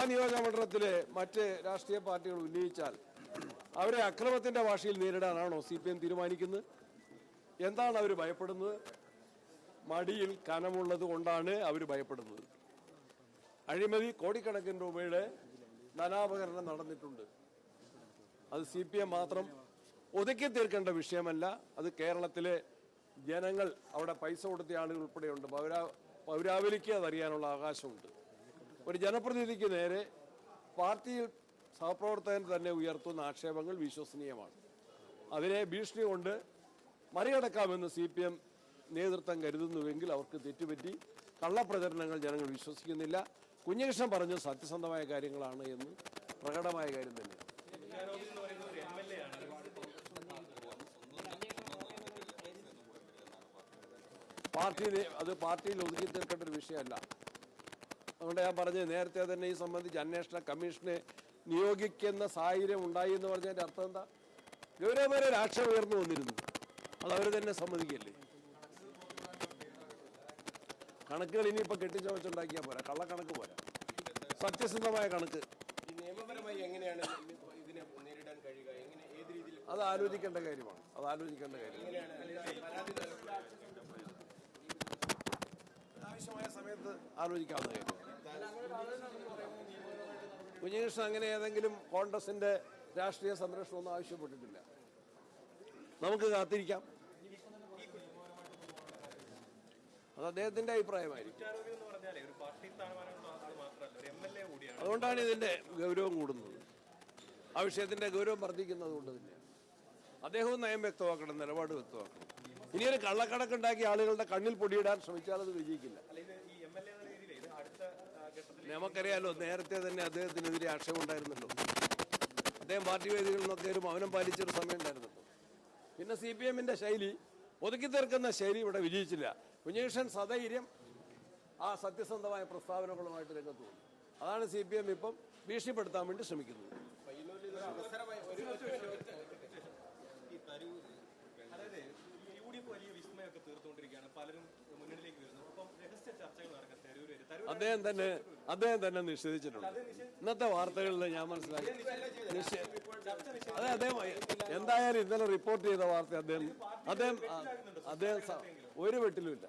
ആ നിയോജകമണ്ഡലത്തിലെ മറ്റ് രാഷ്ട്രീയ പാർട്ടികൾ ഉന്നയിച്ചാൽ അവരെ അക്രമത്തിന്റെ ഭാഷയിൽ നേരിടാനാണോ സി പി എം തീരുമാനിക്കുന്നത്? എന്താണ് അവർ ഭയപ്പെടുന്നത്? മടിയിൽ കനമുള്ളത് കൊണ്ടാണ് അവർ ഭയപ്പെടുന്നത്. അഴിമതി കോടിക്കണക്കിന് രൂപയുടെ ധനാപകരണം നടന്നിട്ടുണ്ട്. അത് സി പി എം മാത്രം ഒതുക്കി തീർക്കേണ്ട വിഷയമല്ല. അത് കേരളത്തിലെ ജനങ്ങൾ അവിടെ പൈസ കൊടുത്ത ആളുകൾ ഉൾപ്പെടെയുണ്ട്. പൗരാ പൗരാവലിക്ക് അതറിയാനുള്ള അവകാശമുണ്ട്. ഒരു ജനപ്രതിനിധിക്ക് നേരെ പാർട്ടിയിൽ സഹപ്രവർത്തകൻ തന്നെ ഉയർത്തുന്ന ആക്ഷേപങ്ങൾ വിശ്വസനീയമാണ്. അതിനെ ഭീഷണി കൊണ്ട് മറികടക്കാമെന്ന് സി പി എം നേതൃത്വം കരുതുന്നുവെങ്കിൽ അവർക്ക് തെറ്റുപറ്റി കള്ളപ്രചരണങ്ങൾ ജനങ്ങൾ വിശ്വസിക്കുന്നില്ല. കുഞ്ഞകൃഷ്ണൻ പറഞ്ഞ സത്യസന്ധമായ കാര്യങ്ങളാണ് എന്ന് പ്രകടമായ കാര്യം തന്നെ പാർട്ടി അത് പാർട്ടിയിൽ ഒതുക്കി തീർക്കേണ്ട ഒരു വിഷയമല്ല. അതുകൊണ്ട് ഞാൻ പറഞ്ഞത് നേരത്തെ തന്നെ ഈ സംബന്ധിച്ച് അന്വേഷണ കമ്മീഷനെ നിയോഗിക്കുന്ന സാഹചര്യം ഉണ്ടായി എന്ന് പറഞ്ഞതിന്റെ അർത്ഥം എന്താ? ഗൗരവമായ രാക്ഷ ഉയർന്നു വന്നിരുന്നു. അത് അവർ തന്നെ സമ്മതിക്കല്ലേ കണക്കുകൾ ഇനിയിപ്പോൾ കെട്ടിച്ചമച്ചുണ്ടാക്കിയാൽ പോരാ. കള്ളക്കണക്ക് പോരാ. സത്യസന്ധമായ കണക്ക്. അത് ആലോചിക്കേണ്ട കാര്യമാണ്. അത് ആലോചിക്കേണ്ട കാര്യമാണ്. ആവശ്യമായ സമയത്ത് ആലോചിക്കാവുന്ന കാര്യം കുഞ്ഞകൃഷ്ണൻ അങ്ങനെ ഏതെങ്കിലും കോൺഗ്രസിന്റെ രാഷ്ട്രീയ സംരക്ഷണമൊന്നും ആവശ്യപ്പെട്ടിട്ടില്ല. നമുക്ക് കാത്തിരിക്കാം. അത് അദ്ദേഹത്തിന്റെ അഭിപ്രായമായിരിക്കും. അതുകൊണ്ടാണ് ഇതിന്റെ ഗൗരവം കൂടുന്നത്. ആ വിഷയത്തിന്റെ ഗൗരവം വർദ്ധിക്കുന്നത് കൊണ്ട് തന്നെയാണ് അദ്ദേഹവും നയം വ്യക്തമാക്കണം നിലപാട് വ്യക്തമാക്കണം. ഇനിയൊരു കള്ളക്കണക്കുണ്ടാക്കി ആളുകളുടെ കണ്ണിൽ പൊടിയിടാൻ ശ്രമിച്ചാൽ അത് വിജയിക്കില്ല. നമുക്കറിയാലോ നേരത്തെ തന്നെ അദ്ദേഹത്തിനെതിരെ ആക്ഷേപം ഉണ്ടായിരുന്നല്ലോ. അദ്ദേഹം പാർട്ടി വേദികളിൽ നിന്നൊക്കെ ഒരു മൗനം പാലിച്ചൊരു സമയം ഉണ്ടായിരുന്നല്ലോ. പിന്നെ സി പി എമ്മിന്റെ ശൈലി ഒതുക്കി തീർക്കുന്ന ശൈലി ഇവിടെ വിജയിച്ചില്ല. കുഞ്ഞകൃഷ്ണൻ സധൈര്യം ആ സത്യസന്ധമായ പ്രസ്താവനകളുമായിട്ട് രംഗത്ത് വന്നു. അതാണ് സി പി എം ഇപ്പം ഭീഷണിപ്പെടുത്താൻ വേണ്ടി ശ്രമിക്കുന്നത്. പലരും മുന്നണിയിലേക്ക് അദ്ദേഹം തന്നെ അദ്ദേഹം തന്നെ നിഷേധിച്ചിട്ടുണ്ട്. ഇന്നത്തെ വാർത്തകളിൽ ഞാൻ മനസ്സിലാക്കി അതെ അദ്ദേഹം എന്തായാലും ഇന്നലെ റിപ്പോർട്ട് ചെയ്ത വാർത്ത അദ്ദേഹം അദ്ദേഹം അദ്ദേഹം ഒരു വെട്ടിലുമില്ല